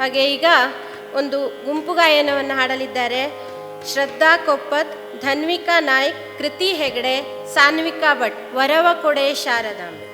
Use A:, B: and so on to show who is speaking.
A: ಹಾಗೆ ಈಗ ಒಂದು ಗುಂಪು ಗಾಯನವನ್ನು ಹಾಡಲಿದ್ದಾರೆ. ಶ್ರದ್ಧಾ ಕೊಪ್ಪತ್, ಧನ್ವಿಕಾ ನಾಯ್ಕ್, ಕೃತಿ ಹೆಗಡೆ, ಸಾನ್ವಿಕಾ ಭಟ್, ವರವ ಕೊಡೆ ಶಾರದಾಂಬೆ